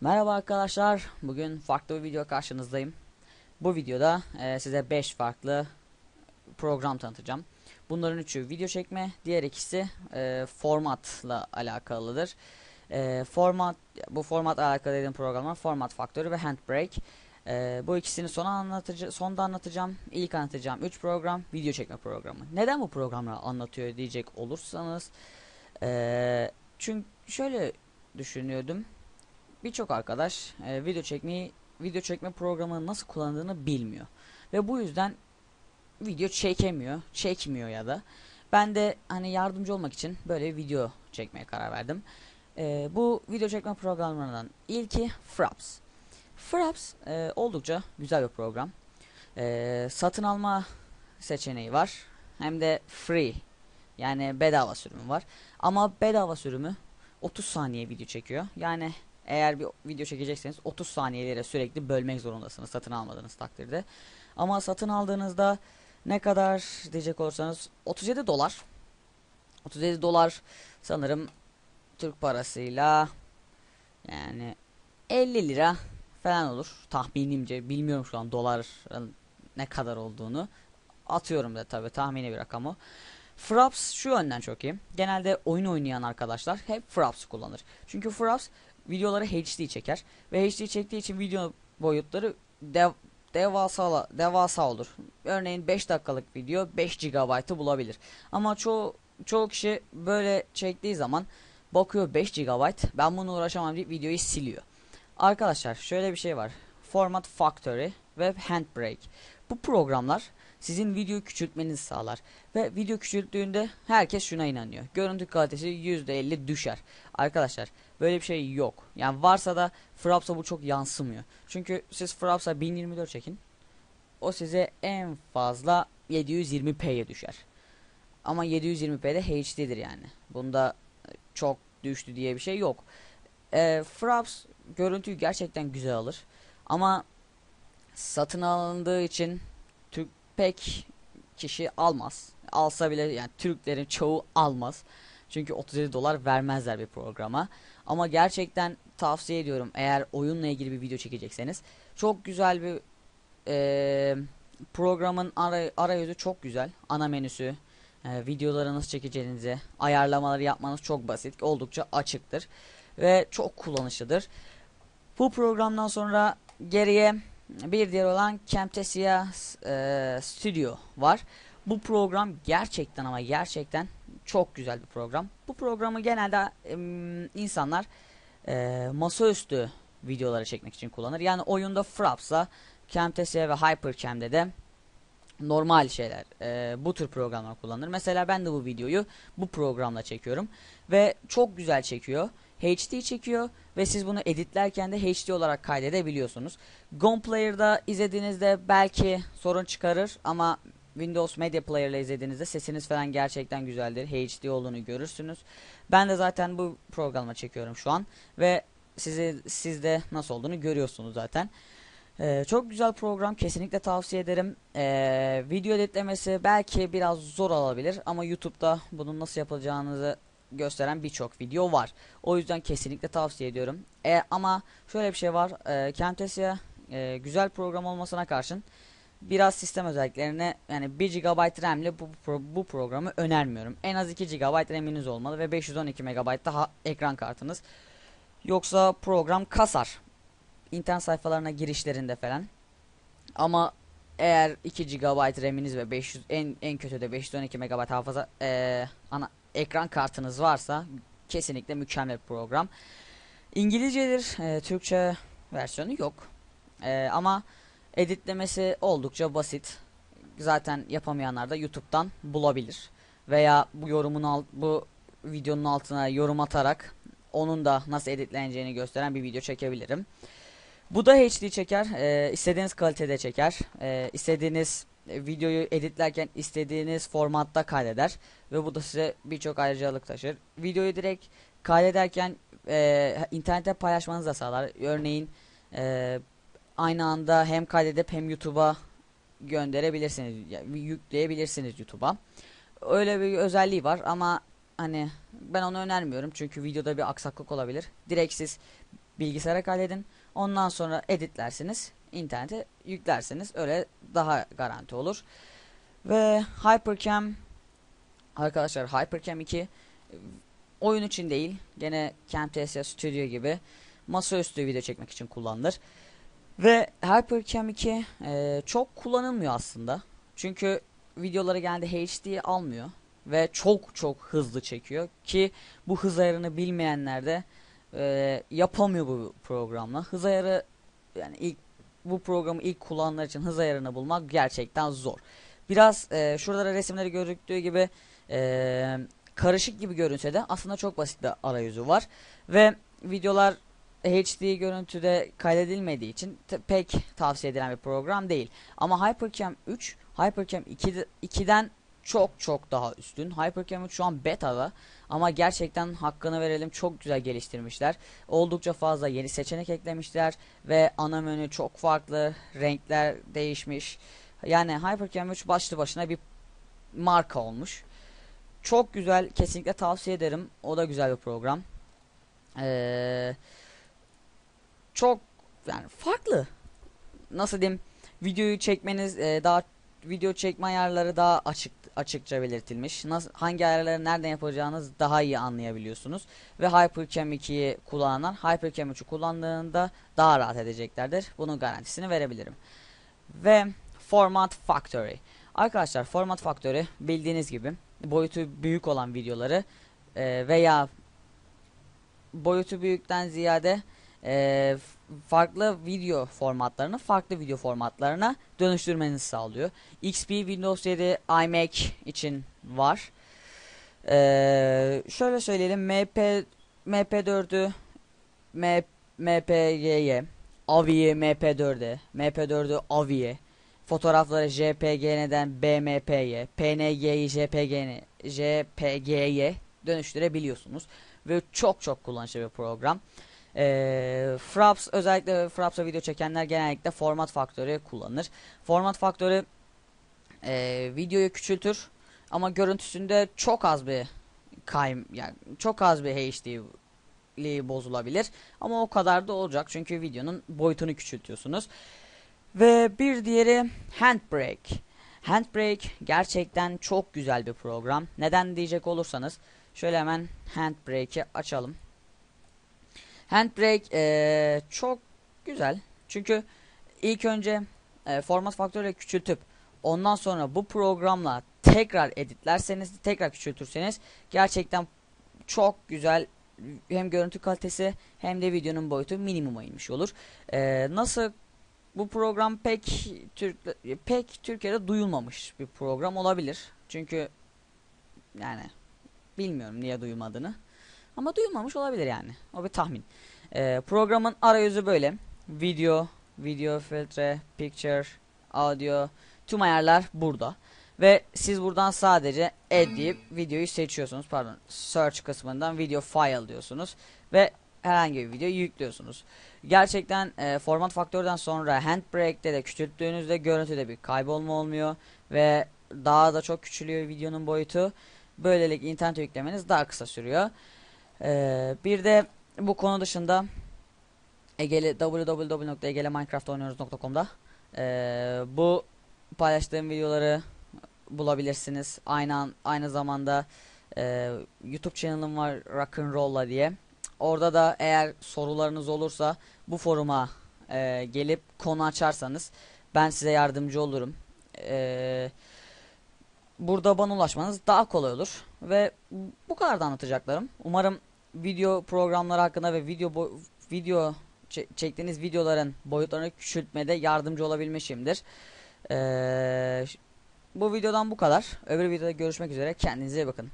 Merhaba arkadaşlar. Bugün farklı bir video karşınızdayım. Bu videoda e, size 5 farklı program tanıtacağım. Bunların üçü video çekme, diğer ikisi e, formatla alakalıdır. E, format bu format alakalı dediğim programlar Format Faktörü ve Handbrake. E, bu ikisini sona anlatıcı sonda anlatacağım. İlk anlatacağım 3 program video çekme programı. Neden bu programları anlatıyor diyecek olursanız e, çünkü şöyle düşünüyordum birçok arkadaş e, video çekmeyi video çekme programını nasıl kullandığını bilmiyor ve bu yüzden video çekemiyor, çekmiyor ya da ben de hani yardımcı olmak için böyle video çekmeye karar verdim. E, bu video çekme programlarından ilki Fraps. Fraps e, oldukça güzel bir program. E, satın alma seçeneği var. Hem de free yani bedava sürümü var. Ama bedava sürümü 30 saniye video çekiyor. Yani eğer bir video çekecekseniz 30 saniyelere sürekli bölmek zorundasınız satın almadığınız takdirde. Ama satın aldığınızda ne kadar diyecek olursanız 37 dolar. 37 dolar sanırım Türk parasıyla yani 50 lira falan olur tahminimce bilmiyorum şu an doların ne kadar olduğunu atıyorum da tabi tahmini bir rakam o. Fraps şu yönden çok iyi. Genelde oyun oynayan arkadaşlar hep Fraps kullanır. Çünkü Fraps videoları HD çeker ve HD çektiği için video boyutları dev, devasa devasa olur. Örneğin 5 dakikalık video 5 GB'ı bulabilir. Ama çoğu çoğu kişi böyle çektiği zaman bakıyor 5 GB ben bunu uğraşamam deyip videoyu siliyor. Arkadaşlar şöyle bir şey var. Format Factory ve Handbrake. Bu programlar sizin video küçültmenizi sağlar. Ve video küçülttüğünde herkes şuna inanıyor. Görüntü kalitesi %50 düşer. Arkadaşlar böyle bir şey yok. Yani varsa da Fraps'a bu çok yansımıyor. Çünkü siz Fraps'a 1024 çekin. O size en fazla 720p'ye düşer. Ama 720p'de HD'dir yani. Bunda çok düştü diye bir şey yok. E, Fraps görüntüyü gerçekten güzel alır. Ama satın alındığı için Türk pek kişi almaz. Alsa bile yani Türklerin çoğu almaz. Çünkü 37 dolar vermezler bir programa. Ama gerçekten tavsiye ediyorum eğer oyunla ilgili bir video çekecekseniz. Çok güzel bir e, programın ara, arayüzü çok güzel. Ana menüsü, e, videoları nasıl çekeceğinizi, ayarlamaları yapmanız çok basit. Oldukça açıktır. Ve çok kullanışlıdır. Bu programdan sonra geriye bir diğer olan Camtasia e, Studio var. Bu program gerçekten ama gerçekten çok güzel bir program. Bu programı genelde e, insanlar e, masaüstü videoları çekmek için kullanır. Yani oyunda Fraps'la Camtasia ve Hypercam'de de normal şeyler e, bu tür programlar kullanır. Mesela ben de bu videoyu bu programla çekiyorum ve çok güzel çekiyor. HD çekiyor ve siz bunu editlerken de HD olarak kaydedebiliyorsunuz. Gon Player'da izlediğinizde belki sorun çıkarır ama Windows Media Player ile izlediğinizde sesiniz falan gerçekten güzeldir. HD olduğunu görürsünüz. Ben de zaten bu programla çekiyorum şu an ve sizi sizde nasıl olduğunu görüyorsunuz zaten. Ee, çok güzel program kesinlikle tavsiye ederim. Ee, video editlemesi belki biraz zor olabilir ama YouTube'da bunun nasıl yapılacağınızı gösteren birçok video var. O yüzden kesinlikle tavsiye ediyorum. E, ama şöyle bir şey var. E, Camtasia e, güzel program olmasına karşın biraz sistem özelliklerine yani 1 GB RAM ile bu, bu, programı önermiyorum. En az 2 GB RAM'iniz olmalı ve 512 MB daha ekran kartınız. Yoksa program kasar. İnternet sayfalarına girişlerinde falan. Ama eğer 2 GB RAM'iniz ve 500 en en kötü de 512 MB hafıza e, ana ekran kartınız varsa kesinlikle mükemmel program. İngilizcedir. E, Türkçe versiyonu yok. E, ama editlemesi oldukça basit. Zaten yapamayanlar da YouTube'dan bulabilir. Veya bu yorumun alt, bu videonun altına yorum atarak onun da nasıl editleneceğini gösteren bir video çekebilirim. Bu da HD çeker. E, istediğiniz kalitede çeker. E, istediğiniz videoyu editlerken istediğiniz formatta kaydeder ve bu da size birçok ayrıcalık taşır. Videoyu direkt kaydederken e, internete paylaşmanızı da sağlar. Örneğin e, aynı anda hem kaydedip hem YouTube'a gönderebilirsiniz, yani yükleyebilirsiniz YouTube'a. Öyle bir özelliği var ama hani ben onu önermiyorum çünkü videoda bir aksaklık olabilir. Direkt siz bilgisayara kaydedin. Ondan sonra editlersiniz. İnternete yüklersiniz. Öyle daha garanti olur. Ve Hypercam arkadaşlar Hypercam 2 e, oyun için değil. Gene Camtasia Studio gibi masaüstü video çekmek için kullanılır. Ve Hypercam 2 e, çok kullanılmıyor aslında. Çünkü videoları genelde HD almıyor ve çok çok hızlı çekiyor ki bu hız ayarını bilmeyenler de e, yapamıyor bu programla. Hız ayarı yani ilk bu programı ilk kullananlar için hız ayarını bulmak gerçekten zor. Biraz e, şurada resimleri gözüktüğü gibi e, karışık gibi görünse de aslında çok basit bir arayüzü var ve videolar HD görüntüde kaydedilmediği için pek tavsiye edilen bir program değil. Ama Hypercam 3 Hypercam 2 2'den çok çok daha üstün. Hypercam 3 şu an beta'da ama gerçekten hakkını verelim çok güzel geliştirmişler. Oldukça fazla yeni seçenek eklemişler ve ana menü çok farklı, renkler değişmiş. Yani Hypercam 3 başlı başına bir marka olmuş. Çok güzel, kesinlikle tavsiye ederim. O da güzel bir program. Eee çok yani farklı. Nasıl diyeyim? Videoyu çekmeniz e, daha video çekme ayarları daha açık açıkça belirtilmiş. Nasıl hangi ayarları nereden yapacağınız daha iyi anlayabiliyorsunuz ve Hypercam 2'yi kullananlar Hypercam 3'ü kullandığında daha rahat edeceklerdir. Bunun garantisini verebilirim. Ve Format Factory. Arkadaşlar Format Factory bildiğiniz gibi boyutu büyük olan videoları e, veya boyutu büyükten ziyade e, farklı video formatlarını farklı video formatlarına dönüştürmenizi sağlıyor. XP Windows 7 iMac için var. Ee, şöyle söyleyelim MP MP4'ü MPG'ye AVI'ye MP4'e MP4'ü AVI'ye fotoğrafları JPG'den BMP'ye PNG'yi JPG'ye JPG'ye dönüştürebiliyorsunuz ve çok çok kullanışlı bir program. E, Fraps özellikle Fraps'a video çekenler genellikle format faktörü kullanır. Format faktörü e, videoyu küçültür ama görüntüsünde çok az bir kaym yani çok az bir HD'liği bozulabilir ama o kadar da olacak çünkü videonun boyutunu küçültüyorsunuz. Ve bir diğeri Handbrake. Handbrake gerçekten çok güzel bir program. Neden diyecek olursanız şöyle hemen Handbrake'i açalım. Handbrake ee, çok güzel. Çünkü ilk önce e, format faktörüyle küçültüp ondan sonra bu programla tekrar editlerseniz tekrar küçültürseniz gerçekten çok güzel hem görüntü kalitesi hem de videonun boyutu minimuma inmiş olur. Ee, nasıl bu program pek Türk pek Türkiye'de duyulmamış bir program olabilir. Çünkü yani bilmiyorum niye duyulmadığını. Ama duyulmamış olabilir yani. O bir tahmin. Ee, programın arayüzü böyle. Video, video filtre, picture, audio, tüm ayarlar burada. Ve siz buradan sadece add deyip videoyu seçiyorsunuz. Pardon, search kısmından video file diyorsunuz. Ve herhangi bir video yüklüyorsunuz. Gerçekten e, format faktörden sonra handbrake'de de küçülttüğünüzde görüntüde bir kaybolma olmuyor. Ve daha da çok küçülüyor videonun boyutu. Böylelikle internet yüklemeniz daha kısa sürüyor. Ee, bir de bu konu dışında Egeli www.egeleminecraftoynuyoruz.com'da ee, bu paylaştığım videoları bulabilirsiniz. Aynı aynı zamanda e, YouTube kanalım var Rock'n'Roll'la diye. Orada da eğer sorularınız olursa bu foruma e, gelip konu açarsanız ben size yardımcı olurum. E, burada bana ulaşmanız daha kolay olur ve bu kadar da anlatacaklarım. Umarım video programları hakkında ve video video çektiğiniz videoların boyutlarını küçültmede yardımcı olabilmişimdir. Ee, bu videodan bu kadar. Öbür videoda görüşmek üzere. Kendinize iyi bakın.